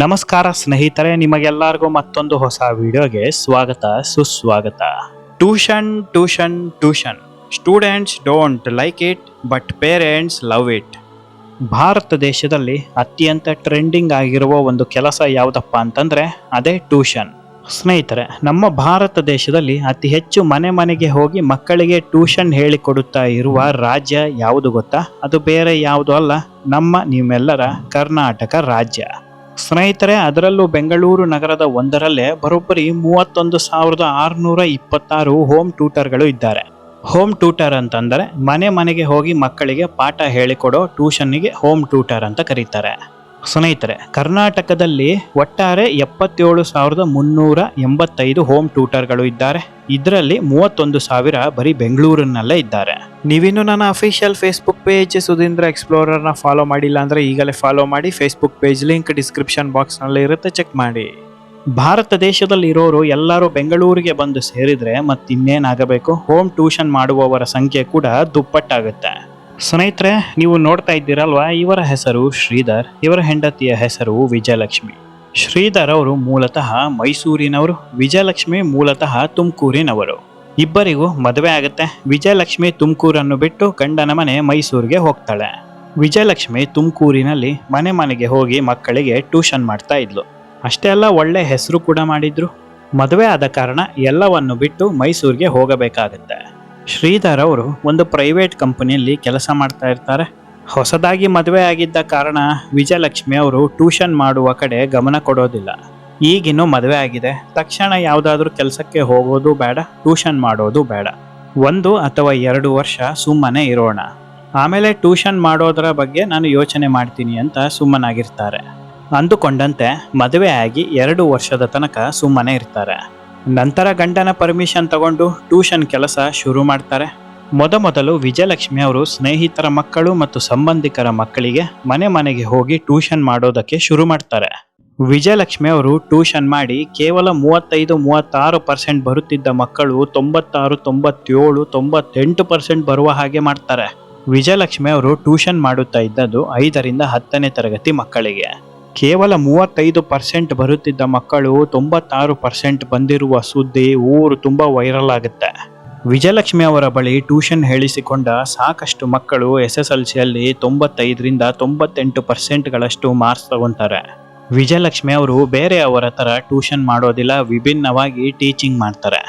ನಮಸ್ಕಾರ ಸ್ನೇಹಿತರೆ, ನಿಮಗೆಲ್ಲರಿಗೂ ಮತ್ತೊಂದು ಹೊಸ ವಿಡಿಯೋಗೆ ಸ್ವಾಗತ, ಸುಸ್ವಾಗತ. Tuition tuition tuition. Students don't like it, but parents love it. Bharat ದೇಶದಲ್ಲಿ ಅತ್ಯಂತ ಟ್ರೆಂಡಿಂಗ್ ಆಗಿರುವ ಒಂದು ಕೆಲಸ ಯಾವುದಪ್ಪ ಅಂತಂದರೆ, ಅದೇ ಟ್ಯೂಷನ್. ಸ್ನೇಹಿತರೆ, ನಮ್ಮ ಭಾರತ ದೇಶದಲ್ಲಿ ಅತಿ ಹೆಚ್ಚು ಮನೆ ಮನೆಗೆ ಹೋಗಿ ಮಕ್ಕಳಿಗೆ ಟ್ಯೂಷನ್ ಹೇಳಿಕೊಡುತ್ತಾ ಇರುವ ರಾಜ್ಯ ಯಾವುದು ಗೊತ್ತಾ? ಅದು ಬೇರೆ ಯಾವುದು ಅಲ್ಲ, ನಮ್ಮ ನಿಮ್ಮೆಲ್ಲರ ಕರ್ನಾಟಕ ರಾಜ್ಯ. ಸ್ನೇಹಿತರೆ, ಅದರಲ್ಲೂ ಬೆಂಗಳೂರು ನಗರದ ಒಂದರಲ್ಲೇ ಬರೋಬ್ಬರಿ ಮೂವತ್ತೊಂದು ಸಾವಿರದ ಆರುನೂರ ಇಪ್ಪತ್ತಾರು ಹೋಮ್ ಟ್ಯೂಟರ್ಗಳು ಇದ್ದಾರೆ. ಹೋಮ್ ಟ್ಯೂಟರ್ ಅಂತಂದರೆ ಮನೆ ಮನೆಗೆ ಹೋಗಿ ಮಕ್ಕಳಿಗೆ ಪಾಠ ಹೇಳಿಕೊಡೋ ಟ್ಯೂಷನ್ನಿಗೆ ಹೋಮ್ ಟ್ಯೂಟರ್ ಅಂತ ಕರೀತಾರೆ. ಸ್ನೇಹಿತರೆ ಕರ್ನಾಟಕದಲ್ಲಿ ಒಟ್ಟಾರೆ ಎಪ್ಪತ್ತೇಳು ಸಾವಿರದ ಮುನ್ನೂರ ಎಂಬತ್ತೈದು ಹೋಮ್ ಟ್ಯೂಟರ್ಗಳು ಇದ್ದಾರೆ. ಇದರಲ್ಲಿ ಮೂವತ್ತೊಂದು ಸಾವಿರ ಬರೀ ಬೆಂಗಳೂರಿನಲ್ಲೇ ಇದ್ದಾರೆ. ನೀವಿನ್ನು ನನ್ನ ಅಫಿಷಿಯಲ್ ಫೇಸ್ಬುಕ್ ಪೇಜ್ ಸುಧೀಂದ್ರ ಎಕ್ಸ್ಪ್ಲೋರರ್ನ ಫಾಲೋ ಮಾಡಿಲ್ಲ ಅಂದರೆ ಈಗಲೇ ಫಾಲೋ ಮಾಡಿ ಫೇಸ್ಬುಕ್ ಪೇಜ್ ಲಿಂಕ್ ಡಿಸ್ಕ್ರಿಪ್ಷನ್ ಬಾಕ್ಸ್ನಲ್ಲಿ ಇರುತ್ತೆ ಚೆಕ್ ಮಾಡಿ. ಭಾರತ ದೇಶದಲ್ಲಿ ಇರೋರು ಎಲ್ಲರೂ ಬೆಂಗಳೂರಿಗೆ ಬಂದು ಸೇರಿದರೆ ಮತ್ತಿನ್ನೇನಾಗಬೇಕು? ಹೋಮ್ ಟ್ಯೂಷನ್ ಮಾಡುವವರ ಸಂಖ್ಯೆ ಕೂಡ ದುಪ್ಪಟ್ಟಾಗುತ್ತೆ. ಸ್ನೇಹಿತರೆ, ನೀವು ನೋಡ್ತಾ ಇದ್ದೀರಲ್ವಾ, ಇವರ ಹೆಸರು ಶ್ರೀಧರ್, ಇವರ ಹೆಂಡತಿಯ ಹೆಸರು ವಿಜಯಲಕ್ಷ್ಮಿ. ಶ್ರೀಧರ್ ಅವರು ಮೂಲತಃ ಮೈಸೂರಿನವರು, ವಿಜಯಲಕ್ಷ್ಮಿ ಮೂಲತಃ ತುಮಕೂರಿನವರು. ಇಬ್ಬರಿಗೂ ಮದುವೆ ಆಗುತ್ತೆ. ವಿಜಯಲಕ್ಷ್ಮಿ ತುಮಕೂರನ್ನು ಬಿಟ್ಟು ಗಂಡನ ಮನೆ ಮೈಸೂರಿಗೆ ಹೋಗ್ತಾಳೆ. ವಿಜಯಲಕ್ಷ್ಮಿ ತುಮಕೂರಿನಲ್ಲಿ ಮನೆ ಮನೆಗೆ ಹೋಗಿ ಮಕ್ಕಳಿಗೆ ಟ್ಯೂಷನ್ ಮಾಡ್ತಾ ಇದ್ಲು. ಅಷ್ಟೇ ಅಲ್ಲ, ಒಳ್ಳೆ ಹೆಸರು ಕೂಡ ಮಾಡಿದ್ರು. ಮದುವೆ ಆದ ಕಾರಣ ಎಲ್ಲವನ್ನು ಬಿಟ್ಟು ಮೈಸೂರಿಗೆ ಹೋಗಬೇಕಾಗತ್ತೆ. ಶ್ರೀಧರ್ ಅವರು ಒಂದು ಪ್ರೈವೇಟ್ ಕಂಪನಿಯಲ್ಲಿ ಕೆಲಸ ಮಾಡ್ತಾ ಇರ್ತಾರೆ. ಹೊಸದಾಗಿ ಮದುವೆ ಆಗಿದ್ದ ಕಾರಣ ವಿಜಯಲಕ್ಷ್ಮಿ ಅವರು ಟ್ಯೂಷನ್ ಮಾಡುವ ಕಡೆ ಗಮನ ಕೊಡೋದಿಲ್ಲ. ಈಗಿನ್ನೂ ಮದುವೆ ಆಗಿದೆ. ತಕ್ಷಣ ಯಾವುದಾದ್ರೂ ಕೆಲಸಕ್ಕೆ ಹೋಗೋದು ಬೇಡ, ಟ್ಯೂಷನ್ ಮಾಡೋದು ಬೇಡ. ಒಂದು ಅಥವಾ ಎರಡು ವರ್ಷ ಸುಮ್ಮನೆ ಇರೋಣ. ಆಮೇಲೆ ಟ್ಯೂಷನ್ ಮಾಡೋದರ ಬಗ್ಗೆ ನಾನು ಯೋಚನೆ ಮಾಡ್ತೀನಿ ಅಂತ ಸುಮ್ಮನಾಗಿರ್ತಾರೆ. ಅಂದುಕೊಂಡಂತೆ ಮದುವೆ ಆಗಿ ಎರಡು ವರ್ಷದ ತನಕ ಸುಮ್ಮನೆ ಇರ್ತಾರೆ. ನಂತರ ಗಂಡನ ಪರ್ಮಿಷನ್ ತಗೊಂಡು ಟ್ಯೂಷನ್ ಕೆಲಸ ಶುರು ಮಾಡ್ತಾರೆ. ಮೊದಮೊದಲು ವಿಜಯಲಕ್ಷ್ಮಿ ಅವರು ಸ್ನೇಹಿತರ ಮಕ್ಕಳು ಮತ್ತು ಸಂಬಂಧಿಕರ ಮಕ್ಕಳಿಗೆ ಮನೆ ಮನೆಗೆ ಹೋಗಿ ಟ್ಯೂಷನ್ ಮಾಡೋದಕ್ಕೆ ಶುರು ಮಾಡ್ತಾರೆ. ವಿಜಯಲಕ್ಷ್ಮಿ ಅವರು ಟ್ಯೂಷನ್ ಮಾಡಿ ಕೇವಲ ಮೂವತ್ತೈದು, ಮೂವತ್ತಾರು ಪರ್ಸೆಂಟ್ ಬರುತ್ತಿದ್ದ ಮಕ್ಕಳು ತೊಂಬತ್ತಾರು, ತೊಂಬತ್ತೇಳು, ತೊಂಬತ್ತೆಂಟು ಪರ್ಸೆಂಟ್ ಬರುವ ಹಾಗೆ ಮಾಡ್ತಾರೆ. ವಿಜಯಲಕ್ಷ್ಮಿ ಅವರು ಟ್ಯೂಷನ್ ಮಾಡುತ್ತಾ ಇದ್ದದ್ದು ಐದರಿಂದ ಹತ್ತನೇ ತರಗತಿ ಮಕ್ಕಳಿಗೆ. ಕೇವಲ ಮೂವತ್ತೈದು ಪರ್ಸೆಂಟ್ ಬರುತ್ತಿದ್ದ ಮಕ್ಕಳು ತೊಂಬತ್ತಾರು ಪರ್ಸೆಂಟ್ ಬಂದಿರುವ ಸುದ್ದಿ ಊರು ತುಂಬ ವೈರಲ್ ಆಗುತ್ತೆ. ವಿಜಯಲಕ್ಷ್ಮಿ ಅವರ ಬಳಿ ಟ್ಯೂಷನ್ ಹೇಳಿಸಿಕೊಂಡ ಸಾಕಷ್ಟು ಮಕ್ಕಳು ಎಸ್ ಎಸ್ ಎಲ್ ಸಿಯಲ್ಲಿ ತೊಂಬತ್ತೈದರಿಂದ ತೊಂಬತ್ತೆಂಟು ಪರ್ಸೆಂಟ್ಗಳಷ್ಟು ಮಾರ್ಕ್ಸ್ ತಗೊತಾರೆ. ವಿಜಯಲಕ್ಷ್ಮಿ ಅವರು ಬೇರೆಯವರ ಥರ ಟ್ಯೂಷನ್ ಮಾಡೋದಿಲ್ಲ, ವಿಭಿನ್ನವಾಗಿ ಟೀಚಿಂಗ್ ಮಾಡ್ತಾರೆ.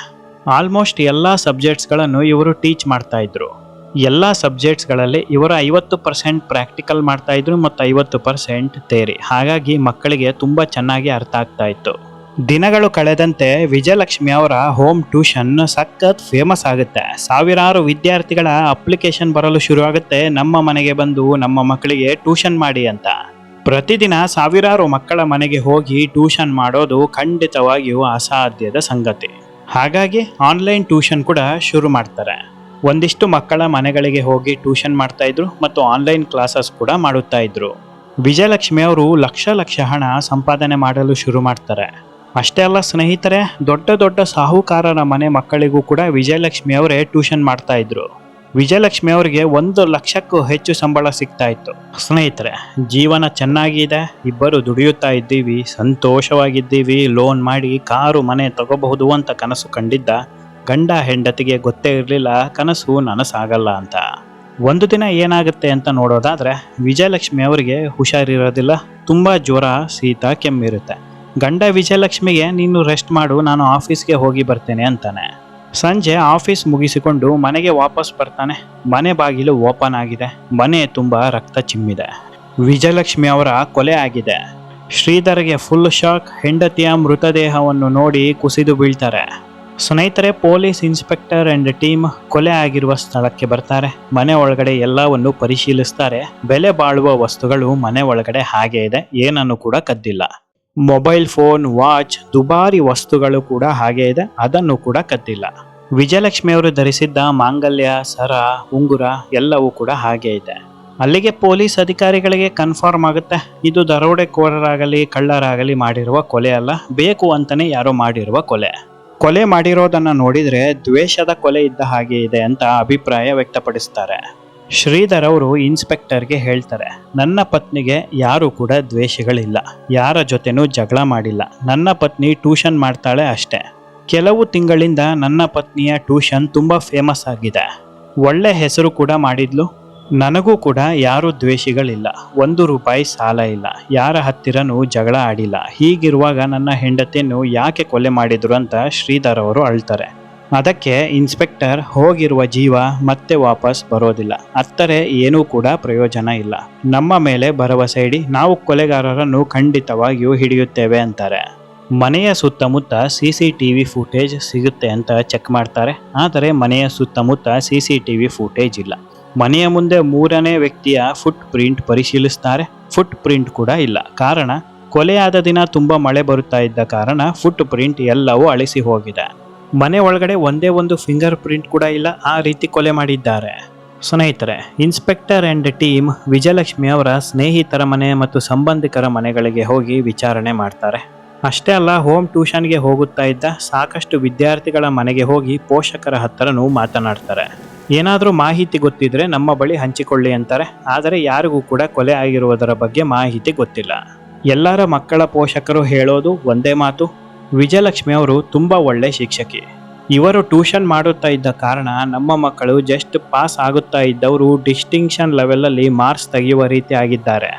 ಆಲ್ಮೋಸ್ಟ್ ಎಲ್ಲ ಸಬ್ಜೆಕ್ಟ್ಸ್ಗಳನ್ನು ಇವರು ಟೀಚ್ ಮಾಡ್ತಾ ಇದ್ರು. ಎಲ್ಲ ಸಬ್ಜೆಕ್ಟ್ಸ್ಗಳಲ್ಲಿ ಇವರು ಐವತ್ತು ಪರ್ಸೆಂಟ್ ಪ್ರಾಕ್ಟಿಕಲ್ ಮಾಡ್ತಾ ಇದ್ರು ಮತ್ತು ಐವತ್ತು ಪರ್ಸೆಂಟ್ ತೇರಿ ಹಾಗಾಗಿ ಮಕ್ಕಳಿಗೆ ತುಂಬ ಚೆನ್ನಾಗಿ ಅರ್ಥ ಆಗ್ತಾ ಇತ್ತು. ದಿನಗಳು ಕಳೆದಂತೆ ವಿಜಯಲಕ್ಷ್ಮಿ ಅವರ ಹೋಮ್ ಟ್ಯೂಷನ್ ಸಖತ್ ಫೇಮಸ್ ಆಗುತ್ತೆ. ಸಾವಿರಾರು ವಿದ್ಯಾರ್ಥಿಗಳ ಅಪ್ಲಿಕೇಶನ್ ಬರಲು ಶುರುವಾಗುತ್ತೆ. ನಮ್ಮ ಮನೆಗೆ ಬಂದು ನಮ್ಮ ಮಕ್ಕಳಿಗೆ ಟ್ಯೂಷನ್ ಮಾಡಿ ಅಂತ. ಪ್ರತಿದಿನ ಸಾವಿರಾರು ಮಕ್ಕಳ ಮನೆಗೆ ಹೋಗಿ ಟ್ಯೂಷನ್ ಮಾಡೋದು ಖಂಡಿತವಾಗಿಯೂ ಅಸಾಧ್ಯದ ಸಂಗತಿ. ಹಾಗಾಗಿ ಆನ್ಲೈನ್ ಟ್ಯೂಷನ್ ಕೂಡ ಶುರು ಮಾಡ್ತಾರೆ. ಒಂದಿಷ್ಟು ಮಕ್ಕಳ ಮನೆಗಳಿಗೆ ಹೋಗಿ ಟ್ಯೂಷನ್ ಮಾಡ್ತಾ ಇದ್ರು ಮತ್ತು ಆನ್ಲೈನ್ ಕ್ಲಾಸಸ್ ಕೂಡ ಮಾಡುತ್ತಾ ಇದ್ರು. ವಿಜಯಲಕ್ಷ್ಮಿ ಅವರು ಲಕ್ಷ ಲಕ್ಷ ಹಣ ಸಂಪಾದನೆ ಮಾಡಲು ಶುರು ಮಾಡ್ತಾರೆ. ಅಷ್ಟೇ ಅಲ್ಲ ಸ್ನೇಹಿತರೆ, ದೊಡ್ಡ ದೊಡ್ಡ ಸಾಹುಕಾರರ ಮನೆ ಮಕ್ಕಳಿಗೂ ಕೂಡ ವಿಜಯಲಕ್ಷ್ಮಿ ಅವರೇ ಟ್ಯೂಷನ್ ಮಾಡ್ತಾ ಇದ್ರು. ವಿಜಯಲಕ್ಷ್ಮಿ ಅವರಿಗೆ ಒಂದು ಲಕ್ಷಕ್ಕೂ ಹೆಚ್ಚು ಸಂಬಳ ಸಿಗ್ತಾ ಇತ್ತು. ಸ್ನೇಹಿತರೆ, ಜೀವನ ಚೆನ್ನಾಗಿದೆ ಇಬ್ಬರು ದುಡಿಯುತ್ತಾ ಇದ್ದೀವಿ, ಸಂತೋಷವಾಗಿದ್ದೀವಿ, ಲೋನ್ ಮಾಡಿ, ಕಾರು, ಮನೆ ತಗೋಬಹುದು ಅಂತ ಕನಸು ಕಂಡಿದ್ದ ಗಂಡ ಹೆಂಡತಿಗೆ ಗೊತ್ತೇ ಇರಲಿಲ್ಲ, ಕನಸು ನನಸಾಗಲ್ಲ ಅಂತ. ಒಂದು ದಿನ ಏನಾಗುತ್ತೆ ಅಂತ ನೋಡೋದಾದ್ರೆ, ವಿಜಯಲಕ್ಷ್ಮಿ ಅವರಿಗೆ ಹುಷಾರಿರೋದಿಲ್ಲ, ತುಂಬ ಜ್ವರ, ಶೀತ, ಕೆಮ್ಮಿರುತ್ತೆ. ಗಂಡ ವಿಜಯಲಕ್ಷ್ಮಿಗೆ, ನೀನು ರೆಸ್ಟ್ ಮಾಡು, ನಾನು ಆಫೀಸ್ಗೆ ಹೋಗಿ ಬರ್ತೇನೆ ಅಂತಾನೆ. ಸಂಜೆ ಆಫೀಸ್ ಮುಗಿಸಿಕೊಂಡು ಮನೆಗೆ ವಾಪಸ್ ಬರ್ತಾನೆ. ಮನೆ ಬಾಗಿಲು ಓಪನ್ ಆಗಿದೆ. ಮನೆ ತುಂಬ ರಕ್ತ ಚಿಮ್ಮಿದೆ. ವಿಜಯಲಕ್ಷ್ಮಿ ಅವರ ಕೊಲೆ ಆಗಿದೆ. ಶ್ರೀಧರ್ಗೆ ಫುಲ್ ಶಾಕ್ ಹೆಂಡತಿಯ ಮೃತದೇಹವನ್ನು ನೋಡಿ ಕುಸಿದು ಬೀಳ್ತಾರೆ. ಸ್ನೇಹಿತರೆ, ಪೊಲೀಸ್ ಇನ್ಸ್ಪೆಕ್ಟರ್ ಅಂಡ್ ಟೀಮ್ ಕೊಲೆ ಆಗಿರುವ ಸ್ಥಳಕ್ಕೆ ಬರ್ತಾರೆ. ಮನೆ ಒಳಗಡೆ ಎಲ್ಲವನ್ನು ಪರಿಶೀಲಿಸ್ತಾರೆ. ಬೆಲೆ ಬಾಳುವ ವಸ್ತುಗಳು ಮನೆ ಒಳಗಡೆ ಹಾಗೆ ಇದೆ. ಏನನ್ನು ಕೂಡ ಕದ್ದಿಲ್ಲ. ಮೊಬೈಲ್ ಫೋನ್, ವಾಚ್, ದುಬಾರಿ ವಸ್ತುಗಳು ಕೂಡ ಹಾಗೆ ಇದೆ. ಅದನ್ನು ಕೂಡ ಕದ್ದಿಲ್ಲ. ವಿಜಯಲಕ್ಷ್ಮಿ ಅವರು ಧರಿಸಿದ್ದ ಮಾಂಗಲ್ಯ, ಸರ, ಉಂಗುರ ಎಲ್ಲವೂ ಕೂಡ ಹಾಗೆ ಇದೆ. ಅಲ್ಲಿಗೆ ಪೊಲೀಸ್ ಅಧಿಕಾರಿಗಳಿಗೆ ಕನ್ಫರ್ಮ್ ಆಗುತ್ತೆ. ಇದು ದರೋಡೆಕೋರರಾಗಲಿ, ಕಳ್ಳರಾಗಲಿ ಮಾಡಿರುವ ಕೊಲೆ ಅಲ್ಲ. ಬೇಕು ಅಂತಾನೆ ಯಾರೋ ಮಾಡಿರುವ ಕೊಲೆ. ಕೊಲೆ ಮಾಡಿರೋದನ್ನ ನೋಡಿದ್ರೆ ದ್ವೇಷದ ಕೊಲೆ ಇದ್ದ ಹಾಗೆ ಇದೆ ಅಂತ ಅಭಿಪ್ರಾಯ ವ್ಯಕ್ತಪಡಿಸ್ತಾರೆ. ಶ್ರೀಧರ್ ಅವರು ಇನ್ಸ್ಪೆಕ್ಟರ್ಗೆ ಹೇಳ್ತಾರೆ, ನನ್ನ ಪತ್ನಿಗೆ ಯಾರು ಕೂಡ ದ್ವೇಷಗಳಿಲ್ಲ. ಯಾರ ಜೊತೆನೂ ಜಗಳ ಮಾಡಿಲ್ಲ. ನನ್ನ ಪತ್ನಿ ಟ್ಯೂಷನ್ ಮಾಡ್ತಾಳೆ ಅಷ್ಟೇ. ಕೆಲವು ತಿಂಗಳಿಂದ ನನ್ನ ಪತ್ನಿಯ ಟ್ಯೂಷನ್ ತುಂಬ ಫೇಮಸ್ ಆಗಿದೆ. ಒಳ್ಳೆ ಹೆಸರು ಕೂಡ ಮಾಡಿದ್ಲು. ನನಗೂ ಕೂಡ ಯಾರು ದ್ವೇಷಿಗಳಿಲ್ಲ. ಒಂದು ರೂಪಾಯಿ ಸಾಲ ಇಲ್ಲ. ಯಾರ ಹತ್ತಿರನೂ ಜಗಳ ಆಡಿಲ್ಲ. ಹೀಗಿರುವಾಗ ನನ್ನ ಹೆಂಡತಿಯನ್ನು ಯಾಕೆ ಕೊಲೆ ಮಾಡಿದ್ರು ಅಂತ ಶ್ರೀಧರ್ ಅವರು ಅಳ್ತಾರೆ. ಅದಕ್ಕೆ ಇನ್ಸ್ಪೆಕ್ಟರ್ ಹೋಗಿರುವ ಜೀವ ಮತ್ತೆ ವಾಪಸ್ ಬರೋದಿಲ್ಲ. ಅತ್ತರೆ ಏನೂ ಕೂಡ ಪ್ರಯೋಜನ ಇಲ್ಲ. ನಮ್ಮ ಮೇಲೆ ಭರವಸೆ ಇಡಿ ನಾವು ಕೊಲೆಗಾರರನ್ನು ಖಂಡಿತವಾಗಿಯೂ ಹಿಡಿಯುತ್ತೇವೆ ಅಂತಾರೆ. ಮನೆಯ ಸುತ್ತಮುತ್ತ C C T V footage ಸಿಗುತ್ತೆ ಅಂತ ಚೆಕ್ ಮಾಡ್ತಾರೆ. ಆದರೆ ಮನೆಯ ಸುತ್ತಮುತ್ತ C C T V footage ಇಲ್ಲ. ಮನೆಯ ಮುಂದೆ ಮೂರನೇ ವ್ಯಕ್ತಿಯ ಫುಟ್ ಪ್ರಿಂಟ್ ಪರಿಶೀಲಿಸ್ತಾರೆ. ಫುಟ್ ಪ್ರಿಂಟ್ ಕೂಡ ಇಲ್ಲ. ಕಾರಣ, ಕೊಲೆಯಾದ ದಿನ ತುಂಬಾ ಮಳೆ ಬರುತ್ತಾ ಇದ್ದ ಕಾರಣ ಫುಟ್ ಪ್ರಿಂಟ್ ಎಲ್ಲವೂ ಅಳಿಸಿ ಹೋಗಿದೆ. ಮನೆ ಒಳಗಡೆ ಒಂದೇ ಒಂದು ಫಿಂಗರ್ ಪ್ರಿಂಟ್ ಕೂಡ ಇಲ್ಲ. ಆ ರೀತಿ ಕೊಲೆ ಮಾಡಿದ್ದಾರೆ. ಸ್ನೇಹಿತರೆ ಇನ್ಸ್ಪೆಕ್ಟರ್ ಅಂಡ್ ಟೀಮ್ ವಿಜಯಲಕ್ಷ್ಮಿ ಅವರ ಸ್ನೇಹಿತರ ಮನೆ ಮತ್ತು ಸಂಬಂಧಿಕರ ಮನೆಗಳಿಗೆ ಹೋಗಿ ವಿಚಾರಣೆ ಮಾಡ್ತಾರೆ. ಅಷ್ಟೇ ಅಲ್ಲ ಹೋಮ್ ಟ್ಯೂಷನ್ಗೆ ಹೋಗುತ್ತಾ ಇದ್ದ ಸಾಕಷ್ಟು ವಿದ್ಯಾರ್ಥಿಗಳ ಮನೆಗೆ ಹೋಗಿ ಪೋಷಕರ ಹತ್ತಿರನೂ ಮಾತನಾಡ್ತಾರೆ. ಏನಾದರೂ ಮಾಹಿತಿ ಗೊತ್ತಿದ್ರೆ ನಮ್ಮ ಬಳಿ ಹಂಚಿಕೊಳ್ಳಿ ಅಂತಾರೆ. ಆದರೆ ಯಾರಿಗೂ ಕೂಡ ಕೊಲೆ ಆಗಿರುವುದರ ಬಗ್ಗೆ ಮಾಹಿತಿ ಗೊತ್ತಿಲ್ಲ. ಎಲ್ಲರ ಮಕ್ಕಳ ಪೋಷಕರು ಹೇಳೋದು ಒಂದೇ ಮಾತು. ವಿಜಯಲಕ್ಷ್ಮಿ ಅವರು ತುಂಬ ಒಳ್ಳೆ ಶಿಕ್ಷಕಿ. ಇವರು ಟ್ಯೂಷನ್ ಮಾಡುತ್ತಾ ಇದ್ದ ಕಾರಣ ನಮ್ಮ ಮಕ್ಕಳು ಜಸ್ಟ್ ಪಾಸ್ ಆಗುತ್ತಾ ಇದ್ದವರು ಡಿಸ್ಟಿಂಕ್ಷನ್ ಲೆವೆಲಲ್ಲಿ ಮಾರ್ಕ್ಸ್ ತೆಗೆಯುವ ರೀತಿ ಆಗಿದ್ದಾರೆ.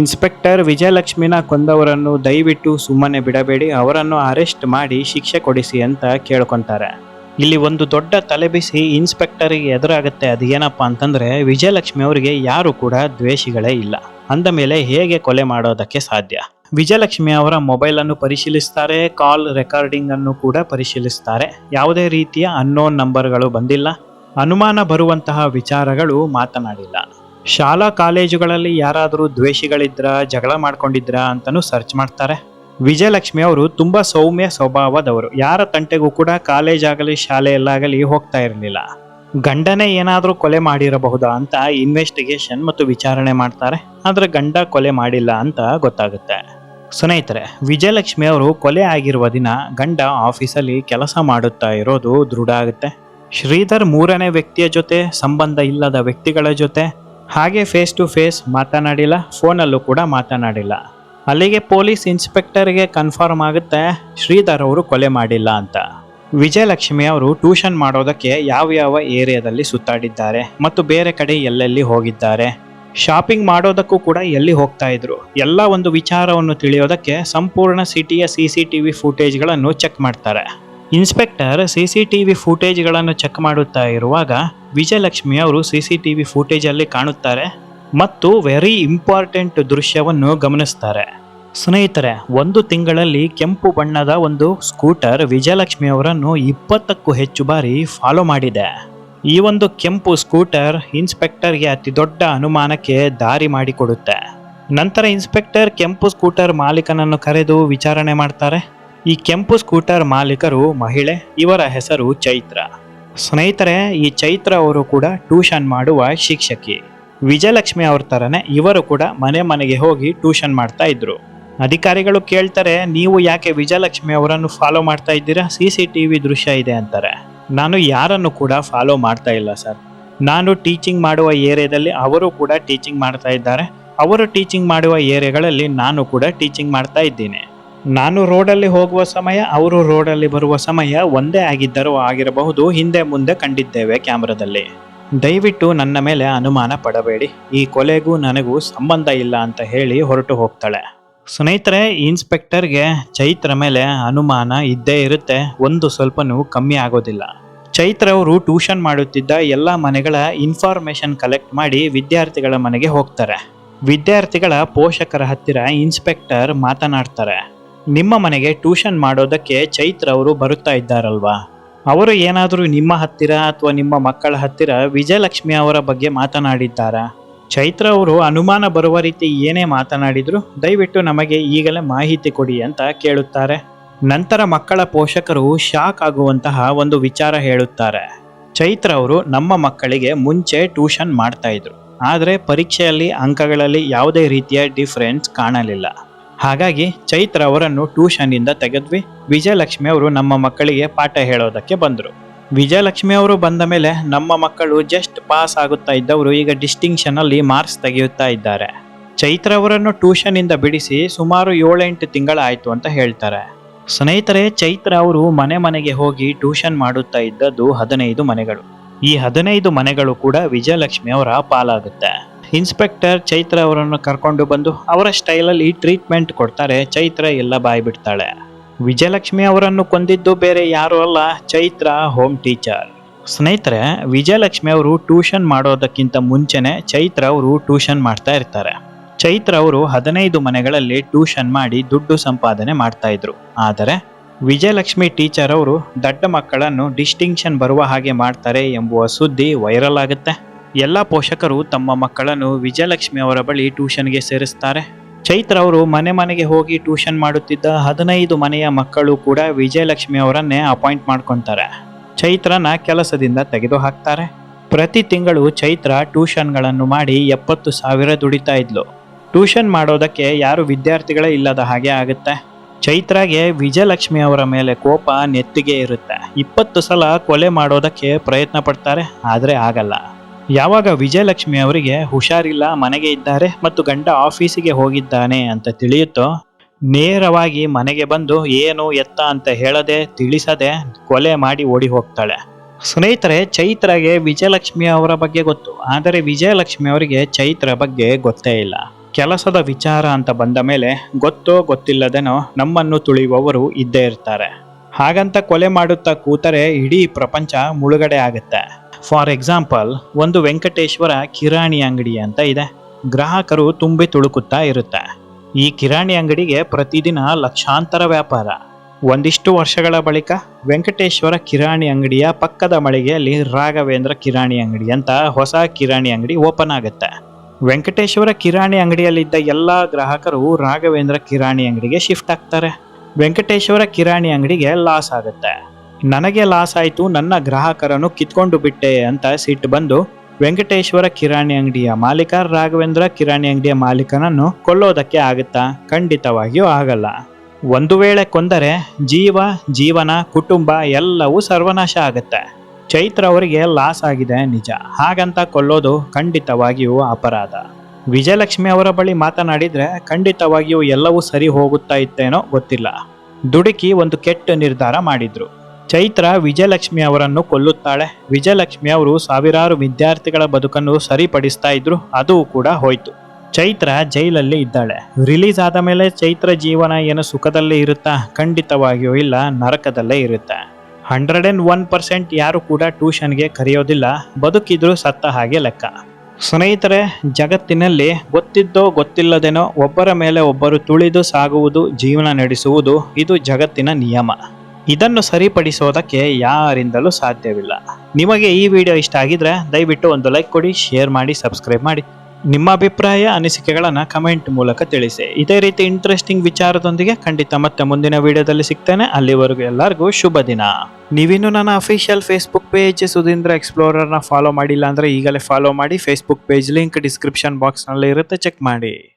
ಇನ್ಸ್ಪೆಕ್ಟರ್ ವಿಜಯಲಕ್ಷ್ಮಿನ ಕೊಂದವರನ್ನು ದಯವಿಟ್ಟು ಸುಮ್ಮನೆ ಬಿಡಬೇಡಿ, ಅವರನ್ನು ಅರೆಸ್ಟ್ ಮಾಡಿ ಶಿಕ್ಷೆ ಕೊಡಿಸಿ ಅಂತ ಕೇಳ್ಕೊಂತಾರೆ. ಇಲ್ಲಿ ಒಂದು ದೊಡ್ಡ ತಲೆಬಿಸಿ ಇನ್ಸ್ಪೆಕ್ಟರ್ಗೆ ಎದುರಾಗುತ್ತೆ ಅದು ಏನಪ್ಪ ಅಂತಂದ್ರೆ ವಿಜಯಲಕ್ಷ್ಮಿ ಅವರಿಗೆ ಯಾರು ಕೂಡ ದ್ವೇಷಿಗಳೇ ಇಲ್ಲ. ಅಂದ ಮೇಲೆ ಹೇಗೆ ಕೊಲೆ ಮಾಡೋದಕ್ಕೆ ಸಾಧ್ಯ? ವಿಜಯಲಕ್ಷ್ಮಿ ಅವರ ಮೊಬೈಲ್ ಅನ್ನು ಪರಿಶೀಲಿಸ್ತಾರೆ ಕಾಲ್ ರೆಕಾರ್ಡಿಂಗ್ ಅನ್ನು ಕೂಡ ಪರಿಶೀಲಿಸ್ತಾರೆ. ಯಾವುದೇ ರೀತಿಯ ಅನ್ನೋನ್ ನಂಬರ್ಗಳು ಬಂದಿಲ್ಲ. ಅನುಮಾನ ಬರುವಂತಹ ವಿಚಾರಗಳು ಮಾತನಾಡಿಲ್ಲ. ಶಾಲಾ ಕಾಲೇಜುಗಳಲ್ಲಿ ಯಾರಾದರೂ ದ್ವೇಷಿಗಳಿದ್ರ, ಜಗಳ ಮಾಡ್ಕೊಂಡಿದ್ರ ಅಂತಲೂ ಸರ್ಚ್ ಮಾಡ್ತಾರೆ. ವಿಜಯಲಕ್ಷ್ಮಿ ಅವರು ತುಂಬಾ ಸೌಮ್ಯ ಸ್ವಭಾವದವರು. ಯಾರ ತಂಟೆಗೂ ಕೂಡ ಕಾಲೇಜ್ ಆಗಲಿ ಶಾಲೆಯಲ್ಲಾಗಲಿ ಹೋಗ್ತಾ ಇರಲಿಲ್ಲ. ಗಂಡನೇ ಏನಾದರೂ ಕೊಲೆ ಮಾಡಿರಬಹುದಾ ಅಂತ ಇನ್ವೆಸ್ಟಿಗೇಷನ್ ಮತ್ತು ವಿಚಾರಣೆ ಮಾಡ್ತಾರೆ. ಆದರೆ ಗಂಡ ಕೊಲೆ ಮಾಡಿಲ್ಲ ಅಂತ ಗೊತ್ತಾಗುತ್ತೆ. ಸ್ನೇಹಿತರೆ, ವಿಜಯಲಕ್ಷ್ಮಿ ಅವರು ಕೊಲೆ ಆಗಿರುವ ದಿನ ಗಂಡ ಆಫೀಸಲ್ಲಿ ಕೆಲಸ ಮಾಡುತ್ತಾ ಇರೋದು ದೃಢ ಆಗುತ್ತೆ. ಶ್ರೀಧರ್ ಮೂರನೇ ವ್ಯಕ್ತಿಯ ಜೊತೆ, ಸಂಬಂಧ ಇಲ್ಲದ ವ್ಯಕ್ತಿಗಳ ಜೊತೆ, ಹಾಗೆ ಫೇಸ್ ಟು ಫೇಸ್ ಮಾತನಾಡಿಲ್ಲ ಫೋನಲ್ಲೂ ಕೂಡ ಮಾತನಾಡಿಲ್ಲ. ಅಲ್ಲಿಗೆ ಪೊಲೀಸ್ ಇನ್ಸ್ಪೆಕ್ಟರ್ಗೆ ಕನ್ಫರ್ಮ್ ಆಗುತ್ತೆ, ಶ್ರೀಧರ್ ಅವರು ಕೊಲೆ ಮಾಡಿಲ್ಲ ಅಂತ. ವಿಜಯಲಕ್ಷ್ಮಿ ಅವರು ಟ್ಯೂಷನ್ ಮಾಡೋದಕ್ಕೆ ಯಾವ ಯಾವ ಏರಿಯಾದಲ್ಲಿ ಸುತ್ತಾಡಿದ್ದಾರೆ ಮತ್ತು ಬೇರೆ ಕಡೆ ಎಲ್ಲೆಲ್ಲಿ ಹೋಗಿದ್ದಾರೆ. ಶಾಪಿಂಗ್ ಮಾಡೋದಕ್ಕೂ ಕೂಡ ಎಲ್ಲಿ ಹೋಗ್ತಾ ಇದ್ರು. ಎಲ್ಲ ಒಂದು ವಿಚಾರವನ್ನು ತಿಳಿಯೋದಕ್ಕೆ ಸಂಪೂರ್ಣ ಸಿಟಿಯ ಸಿ ಸಿ ಟಿ ವಿ ಫುಟೇಜ್ಗಳನ್ನು ಚೆಕ್ ಮಾಡ್ತಾರೆ. Inspector C C T V ಫುಟೇಜ್ಗಳನ್ನು check ಮಾಡುತ್ತಾ ಇರುವಾಗ ವಿಜಯಲಕ್ಷ್ಮಿ ಅವರು ಸಿ ಸಿ ಟಿ ವಿ ಫುಟೇಜಲ್ಲಿ ಕಾಣುತ್ತಾರೆ. ಮತ್ತು ವೆರಿ ಇಂಪಾರ್ಟೆಂಟ್ ದೃಶ್ಯವನ್ನು ಗಮನಿಸ್ತಾರೆ. ಸ್ನೇಹಿತರೆ, ಒಂದು ತಿಂಗಳಲ್ಲಿ ಕೆಂಪು ಬಣ್ಣದ ಒಂದು ಸ್ಕೂಟರ್ ವಿಜಯಲಕ್ಷ್ಮಿ ಅವರನ್ನು ಇಪ್ಪತ್ತಕ್ಕೂ ಹೆಚ್ಚು ಬಾರಿ ಫಾಲೋ ಮಾಡಿದೆ. ಈ ಒಂದು ಕೆಂಪು ಸ್ಕೂಟರ್ ಇನ್ಸ್ಪೆಕ್ಟರ್ಗೆ ಅತಿ ದೊಡ್ಡ ಅನುಮಾನಕ್ಕೆ ದಾರಿ ಮಾಡಿಕೊಡುತ್ತೆ. ನಂತರ ಇನ್ಸ್ಪೆಕ್ಟರ್ ಕೆಂಪು ಸ್ಕೂಟರ್ ಮಾಲೀಕನನ್ನು ಕರೆದು ವಿಚಾರಣೆ ಮಾಡ್ತಾರೆ. ಈ ಕೆಂಪು ಸ್ಕೂಟರ್ ಮಾಲೀಕರು ಮಹಿಳೆ, ಇವರ ಹೆಸರು ಚೈತ್ರ. ಸ್ನೇಹಿತರೆ, ಈ ಚೈತ್ರ ಅವರು ಕೂಡ ಟ್ಯೂಷನ್ ಮಾಡುವ ಶಿಕ್ಷಕಿ. ವಿಜಯಲಕ್ಷ್ಮಿ ಅವ್ರ ಥರನೇ ಇವರು ಕೂಡ ಮನೆ ಮನೆಗೆ ಹೋಗಿ ಟ್ಯೂಷನ್ ಮಾಡ್ತಾ ಇದ್ರು. ಅಧಿಕಾರಿಗಳು ಕೇಳ್ತಾರೆ, ನೀವು ಯಾಕೆ ವಿಜಯಲಕ್ಷ್ಮಿ ಅವರನ್ನು ಫಾಲೋ ಮಾಡ್ತಾ ಇದ್ದೀರಾ? ಸಿ ಸಿ ಟಿ ವಿ ದೃಶ್ಯ ಇದೆ ಅಂತಾರೆ. ನಾನು ಯಾರನ್ನು ಕೂಡ ಫಾಲೋ ಮಾಡ್ತಾ ಇಲ್ಲ ಸರ್. ನಾನು ಟೀಚಿಂಗ್ ಮಾಡುವ ಏರಿಯಾದಲ್ಲಿ ಅವರು ಕೂಡ ಟೀಚಿಂಗ್ ಮಾಡ್ತಾ ಇದ್ದಾರೆ. ಅವರು ಟೀಚಿಂಗ್ ಮಾಡುವ ಏರಿಯಾಗಳಲ್ಲಿ ನಾನು ಕೂಡ ಟೀಚಿಂಗ್ ಮಾಡ್ತಾ ಇದ್ದೀನಿ. ನಾನು ರೋಡಲ್ಲಿ ಹೋಗುವ ಸಮಯ, ಅವರು ರೋಡಲ್ಲಿ ಬರುವ ಸಮಯ ಒಂದೇ ಆಗಿದ್ದರೂ ಆಗಿರಬಹುದು, ಹಿಂದೆ ಮುಂದೆ ಕಂಡಿದ್ದೇವೆ ಕ್ಯಾಮ್ರಾದಲ್ಲಿ. ದಯವಿಟ್ಟು ನನ್ನ ಮೇಲೆ ಅನುಮಾನ ಪಡಬೇಡಿ. ಈ ಕೊಲೆಗೂ ನನಗೂ ಸಂಬಂಧ ಇಲ್ಲ ಅಂತ ಹೇಳಿ ಹೊರಟು ಹೋಗ್ತಾಳೆ. ಸ್ನೇಹಿತರೆ ಇನ್ಸ್ಪೆಕ್ಟರ್ಗೆ ಚೈತ್ರ ಮೇಲೆ ಅನುಮಾನ ಇದ್ದೇ ಇರುತ್ತೆ. ಒಂದು ಸ್ವಲ್ಪನೂ ಕಮ್ಮಿ ಆಗೋದಿಲ್ಲ. ಚೈತ್ರ ಅವರು ಟ್ಯೂಷನ್ ಮಾಡುತ್ತಿದ್ದ ಎಲ್ಲ ಮನೆಗಳ ಇನ್ಫಾರ್ಮೇಶನ್ ಕಲೆಕ್ಟ್ ಮಾಡಿ ವಿದ್ಯಾರ್ಥಿಗಳ ಮನೆಗೆ ಹೋಗ್ತಾರೆ. ವಿದ್ಯಾರ್ಥಿಗಳ ಪೋಷಕರ ಹತ್ತಿರ ಇನ್ಸ್ಪೆಕ್ಟರ್ ಮಾತನಾಡ್ತಾರೆ. ನಿಮ್ಮ ಮನೆಗೆ ಟ್ಯೂಷನ್ ಮಾಡೋದಕ್ಕೆ ಚೈತ್ರ ಅವರು ಬರುತ್ತಾ ಇದ್ದಾರಲ್ವಾ? ಅವರು ಏನಾದರೂ ನಿಮ್ಮ ಹತ್ತಿರ ಅಥವಾ ನಿಮ್ಮ ಮಕ್ಕಳ ಹತ್ತಿರ ವಿಜಯಲಕ್ಷ್ಮಿ ಅವರ ಬಗ್ಗೆ ಮಾತನಾಡಿದ್ದಾರಾ? ಚೈತ್ರ ಅವರು, ಅನುಮಾನ ಬರುವ ರೀತಿ ಏನೇ ಮಾತನಾಡಿದ್ರು ದಯವಿಟ್ಟು ನಮಗೆ ಈಗಲೇ ಮಾಹಿತಿ ಕೊಡಿ ಅಂತ ಕೇಳುತ್ತಾರೆ. ನಂತರ ಮಕ್ಕಳ ಪೋಷಕರು ಶಾಕ್ ಆಗುವಂತಹ ಒಂದು ವಿಚಾರ ಹೇಳುತ್ತಾರೆ. ಚೈತ್ರ ಅವರು, ನಮ್ಮ ಮಕ್ಕಳಿಗೆ ಮುಂಚೆ ಟ್ಯೂಷನ್ ಮಾಡ್ತಾ ಇದ್ರು. ಆದರೆ ಪರೀಕ್ಷೆಯಲ್ಲಿ ಅಂಕಗಳಲ್ಲಿ ಯಾವುದೇ ರೀತಿಯ ಡಿಫ್ರೆನ್ಸ್ ಕಾಣಲಿಲ್ಲ. ಹಾಗಾಗಿ ಚೈತ್ರ ಅವರನ್ನು ಟ್ಯೂಷನ್ನಿಂದ ತೆಗೆದ್ವಿ. ವಿಜಯಲಕ್ಷ್ಮಿ ಅವರು ನಮ್ಮ ಮಕ್ಕಳಿಗೆ ಪಾಠ ಹೇಳೋದಕ್ಕೆ ಬಂದರು. ವಿಜಯಲಕ್ಷ್ಮಿ ಅವರು ಬಂದ ಮೇಲೆ ನಮ್ಮ ಮಕ್ಕಳು ಜಸ್ಟ್ ಪಾಸ್ ಆಗುತ್ತಾ ಇದ್ದವರು ಈಗ ಡಿಸ್ಟಿಂಕ್ಷನಲ್ಲಿ ಮಾರ್ಕ್ಸ್ ತೆಗೆಯುತ್ತಾ ಇದ್ದಾರೆ. ಚೈತ್ರ ಅವರನ್ನು ಟ್ಯೂಷನ್ನಿಂದ ಬಿಡಿಸಿ ಸುಮಾರು ಏಳೆಂಟು ತಿಂಗಳಾಯಿತು ಅಂತ ಹೇಳ್ತಾರೆ. ಸ್ನೇಹಿತರೆ, ಚೈತ್ರ ಅವರು ಮನೆ ಮನೆಗೆ ಹೋಗಿ ಟ್ಯೂಷನ್ ಮಾಡುತ್ತಾ ಇದ್ದದ್ದು ಹದಿನೈದು ಮನೆಗಳು. ಈ ಹದಿನೈದು ಮನೆಗಳು ಕೂಡ ವಿಜಯಲಕ್ಷ್ಮಿ ಅವರ ಪಾಲಾಗುತ್ತೆ. ಇನ್ಸ್ಪೆಕ್ಟರ್ ಚೈತ್ರ ಅವರನ್ನು ಕರ್ಕೊಂಡು ಬಂದು ಅವರ ಸ್ಟೈಲಲ್ಲಿ ಟ್ರೀಟ್ಮೆಂಟ್ ಕೊಡ್ತಾರೆ. ಚೈತ್ರ ಎಲ್ಲ ಬಾಯಿ ಬಿಡ್ತಾಳೆ. ವಿಜಯಲಕ್ಷ್ಮಿ ಅವರನ್ನು ಕೊಂದಿದ್ದು ಬೇರೆ ಯಾರು ಅಲ್ಲ, ಚೈತ್ರ ಹೋಮ್ ಟೀಚರ್. ಸ್ನೇಹಿತರೆ, ವಿಜಯಲಕ್ಷ್ಮಿ ಅವರು ಟ್ಯೂಷನ್ ಮಾಡೋದಕ್ಕಿಂತ ಮುಂಚೆನೆ ಚೈತ್ರ ಅವರು ಟ್ಯೂಷನ್ ಮಾಡ್ತಾ ಇರ್ತಾರೆ. ಚೈತ್ರ ಅವರು ಹದಿನೈದು ಮನೆಗಳಲ್ಲಿ ಟ್ಯೂಷನ್ ಮಾಡಿ ದುಡ್ಡು ಸಂಪಾದನೆ ಮಾಡ್ತಾ ಇದ್ರು. ಆದರೆ, ವಿಜಯಲಕ್ಷ್ಮಿ ಟೀಚರ್ ಅವರು ದಡ್ಡ ಮಕ್ಕಳನ್ನು ಡಿಸ್ಟಿಂಕ್ಷನ್ ಬರುವ ಹಾಗೆ ಮಾಡ್ತಾರೆ ಎಂಬುವ ಸುದ್ದಿ ವೈರಲ್ ಆಗುತ್ತೆ. ಎಲ್ಲ ಪೋಷಕರು ತಮ್ಮ ಮಕ್ಕಳನ್ನು ವಿಜಯಲಕ್ಷ್ಮಿ ಅವರ ಬಳಿ ಟ್ಯೂಷನ್ಗೆ ಸೇರಿಸ್ತಾರೆ. ಚೈತ್ರ ಅವರು ಮನೆ ಮನೆಗೆ ಹೋಗಿ ಟ್ಯೂಷನ್ ಮಾಡುತ್ತಿದ್ದ ಹದಿನೈದು ಮನೆಯ ಮಕ್ಕಳು ಕೂಡ ವಿಜಯಲಕ್ಷ್ಮಿ ಅವರನ್ನೇ ಅಪಾಯಿಂಟ್ ಮಾಡ್ಕೊತಾರೆ. ಚೈತ್ರನ ಕೆಲಸದಿಂದ ತೆಗೆದು ಹಾಕ್ತಾರೆ ಪ್ರತಿ ತಿಂಗಳು ಚೈತ್ರ ಟ್ಯೂಷನ್ಗಳನ್ನು ಮಾಡಿ ಎಪ್ಪತ್ತು ಸಾವಿರ ದುಡಿತಾ ಇದ್ಲು. ಟ್ಯೂಷನ್ ಮಾಡೋದಕ್ಕೆ ಯಾರು ವಿದ್ಯಾರ್ಥಿಗಳೇ ಇಲ್ಲದ ಹಾಗೆ ಆಗುತ್ತೆ. ಚೈತ್ರಾಗೆ ವಿಜಯಲಕ್ಷ್ಮಿ ಅವರ ಮೇಲೆ ಕೋಪ ನೆತ್ತಿಗೆ ಇರುತ್ತೆ. ಇಪ್ಪತ್ತು ಸಲ ಕೊಲೆ ಮಾಡೋದಕ್ಕೆ ಪ್ರಯತ್ನ ಪಡ್ತಾರೆ, ಆದರೆ ಆಗಲ್ಲ. ಯಾವಾಗ ವಿಜಯಲಕ್ಷ್ಮಿ ಅವರಿಗೆ ಹುಷಾರಿಲ್ಲ, ಮನೆಗೆ ಇದ್ದಾರೆ ಮತ್ತು ಗಂಡ ಆಫೀಸಿಗೆ ಹೋಗಿದ್ದಾನೆ ಅಂತ ತಿಳಿಯುತ್ತೋ? ನೇರವಾಗಿ ಮನೆಗೆ ಬಂದು ಏನು ಎತ್ತ ಅಂತ ಹೇಳದೆ, ತಿಳಿಸದೆ ಕೊಲೆ ಮಾಡಿ ಓಡಿ ಹೋಗ್ತಾಳೆ. ಸ್ನೇಹಿತರೆ, ಚೈತ್ರಗೆ ವಿಜಯಲಕ್ಷ್ಮಿ ಅವರ ಬಗ್ಗೆ ಗೊತ್ತು. ಆದರೆ ವಿಜಯಲಕ್ಷ್ಮಿ ಅವರಿಗೆ ಚೈತ್ರ ಬಗ್ಗೆ ಗೊತ್ತೇ ಇಲ್ಲ. ಕೆಲಸದ ವಿಚಾರ ಅಂತ ಬಂದ ಮೇಲೆ ಗೊತ್ತೋ ಗೊತ್ತಿಲ್ಲದೇನೋ ನಮ್ಮನ್ನು ತುಳಿಯುವವರು ಇದ್ದೇ ಇರ್ತಾರೆ. ಹಾಗಂತ ಕೊಲೆ ಮಾಡುತ್ತಾ ಕೂತರೆ ಇಡೀ ಪ್ರಪಂಚ ಮುಳುಗಡೆ ಆಗುತ್ತೆ. ಫಾರ್ ಎಕ್ಸಾಂಪಲ್ ಒಂದು ವೆಂಕಟೇಶ್ವರ ಕಿರಾಣಿ ಅಂಗಡಿ ಅಂತ ಇದೆ. ಗ್ರಾಹಕರು ತುಂಬಿ ತುಳುಕುತ್ತಾ ಇರುತ್ತೆ. ಈ ಕಿರಾಣಿ ಅಂಗಡಿಗೆ ಪ್ರತಿದಿನ ಲಕ್ಷಾಂತರ ವ್ಯಾಪಾರ. ಒಂದಿಷ್ಟು ವರ್ಷಗಳ ಬಳಿಕ ವೆಂಕಟೇಶ್ವರ ಕಿರಾಣಿ ಅಂಗಡಿಯ ಪಕ್ಕದ ಮಳಿಗೆಯಲ್ಲಿ ರಾಘವೇಂದ್ರ ಕಿರಾಣಿ ಅಂಗಡಿ ಅಂತ ಹೊಸ ಕಿರಾಣಿ ಅಂಗಡಿ ಓಪನ್ ಆಗುತ್ತೆ. ವೆಂಕಟೇಶ್ವರ ಕಿರಾಣಿ ಅಂಗಡಿಯಲ್ಲಿದ್ದ ಎಲ್ಲ ಗ್ರಾಹಕರು ರಾಘವೇಂದ್ರ ಕಿರಾಣಿ ಅಂಗಡಿಗೆ ಶಿಫ್ಟ್ ಆಗ್ತಾರೆ. ವೆಂಕಟೇಶ್ವರ ಕಿರಾಣಿ ಅಂಗಡಿಗೆ ಲಾಸ್ ಆಗುತ್ತೆ. ನನಗೆ ಲಾಸ್ ಆಯಿತು ನನ್ನ ಗ್ರಾಹಕರನ್ನು ಕಿತ್ಕೊಂಡು ಬಿಟ್ಟೆ ಅಂತ ಸಿಟ್ಟು ಬಂದು ವೆಂಕಟೇಶ್ವರ ಕಿರಾಣಿ ಅಂಗಡಿಯ ಮಾಲೀಕ, ರಾಘವೇಂದ್ರ ಕಿರಾಣಿ ಅಂಗಡಿಯ ಮಾಲೀಕನನ್ನು ಕೊಲ್ಲೋದಕ್ಕೆ ಆಗುತ್ತಾ? ಖಂಡಿತವಾಗಿಯೂ ಆಗಲ್ಲ. ಒಂದು ವೇಳೆ ಕೊಂದರೆ ಜೀವ, ಜೀವನ, ಕುಟುಂಬ ಎಲ್ಲವೂ ಸರ್ವನಾಶ ಆಗುತ್ತೆ. ಚೈತ್ರ ಅವರಿಗೆ ಲಾಸ್ ಆಗಿದೆ ನಿಜ. ಹಾಗಂತ ಕೊಲ್ಲೋದು ಖಂಡಿತವಾಗಿಯೂ ಅಪರಾಧ. ವಿಜಯಲಕ್ಷ್ಮಿ ಅವರ ಬಳಿ ಮಾತನಾಡಿದರೆ ಖಂಡಿತವಾಗಿಯೂ ಎಲ್ಲವೂ ಸರಿ ಹೋಗುತ್ತಾ ಇತ್ತೇನೋ ಗೊತ್ತಿಲ್ಲ. ದುಡುಕಿ ಒಂದು ಕೆಟ್ಟ ನಿರ್ಧಾರ ಮಾಡಿದ್ರು. ಚೈತ್ರ ವಿಜಯಲಕ್ಷ್ಮಿ ಅವರನ್ನು ಕೊಲ್ಲುತ್ತಾಳೆ. ವಿಜಯಲಕ್ಷ್ಮಿ ಅವರು ಸಾವಿರಾರು ವಿದ್ಯಾರ್ಥಿಗಳ ಬದುಕನ್ನು ಸರಿಪಡಿಸ್ತಾ ಇದ್ರು, ಅದು ಕೂಡ ಹೋಯ್ತು. ಚೈತ್ರ ಜೈಲಲ್ಲಿ ಇದ್ದಾಳೆ. ರಿಲೀಸ್ ಆದ ಮೇಲೆ ಚೈತ್ರ ಜೀವನ ಏನು ಸುಖದಲ್ಲೇ ಇರುತ್ತಾ? ಖಂಡಿತವಾಗಿಯೂ ಇಲ್ಲ, ನರಕದಲ್ಲೇ ಇರುತ್ತೆ. ಹಂಡ್ರೆಡ್ ಅಂಡ್ ಒನ್ ಪರ್ಸೆಂಟ್ ಯಾರು ಕೂಡ ಟ್ಯೂಷನ್ಗೆ ಕರೆಯೋದಿಲ್ಲ. ಬದುಕಿದ್ರು ಸತ್ತ ಹಾಗೆ ಲೆಕ್ಕ. ಸ್ನೇಹಿತರೆ, ಜಗತ್ತಿನಲ್ಲಿ ಗೊತ್ತಿದ್ದೋ ಗೊತ್ತಿಲ್ಲದೇನೋ ಒಬ್ಬರ ಮೇಲೆ ಒಬ್ಬರು ತುಳಿದು ಸಾಗುವುದು, ಜೀವನ ನಡೆಸುವುದು, ಇದು ಜಗತ್ತಿನ ನಿಯಮ. ಇದನ್ನು ಸರಿಪಡಿಸೋದಕ್ಕೆ ಯಾರಿಂದಲೂ ಸಾಧ್ಯವಿಲ್ಲ. ನಿಮಗೆ ಈ ವಿಡಿಯೋ ಇಷ್ಟ ಆಗಿದ್ರೆ ದಯವಿಟ್ಟು ಒಂದು ಲೈಕ್ ಕೊಡಿ, ಶೇರ್ ಮಾಡಿ, ಸಬ್ಸ್ಕ್ರೈಬ್ ಮಾಡಿ. ನಿಮ್ಮ ಅಭಿಪ್ರಾಯ, ಅನಿಸಿಕೆಗಳನ್ನು ಕಮೆಂಟ್ ಮೂಲಕ ತಿಳಿಸಿ. ಇದೇ ರೀತಿ ಇಂಟ್ರೆಸ್ಟಿಂಗ್ ವಿಚಾರದೊಂದಿಗೆ ಖಂಡಿತ ಮತ್ತೆ ಮುಂದಿನ ವಿಡಿಯೋದಲ್ಲಿ ಸಿಗ್ತೇನೆ. ಅಲ್ಲಿವರೆಗೂ ಎಲ್ಲರಿಗೂ ಶುಭ ದಿನ. ನೀವಿನ್ನು ನನ್ನ ಅಫಿಷಿಯಲ್ ಫೇಸ್ಬುಕ್ ಪೇಜ್ ಸುಧೀಂದ್ರ ಎಕ್ಸ್ಪ್ಲೋರರ್ನ ಫಾಲೋ ಮಾಡಿಲ್ಲ ಅಂದರೆ ಈಗಲೇ ಫಾಲೋ ಮಾಡಿ. ಫೇಸ್ಬುಕ್ ಪೇಜ್ ಲಿಂಕ್ ಡಿಸ್ಕ್ರಿಪ್ಷನ್ ಬಾಕ್ಸ್ನಲ್ಲಿ ಇರುತ್ತೆ ಚೆಕ್ ಮಾಡಿ.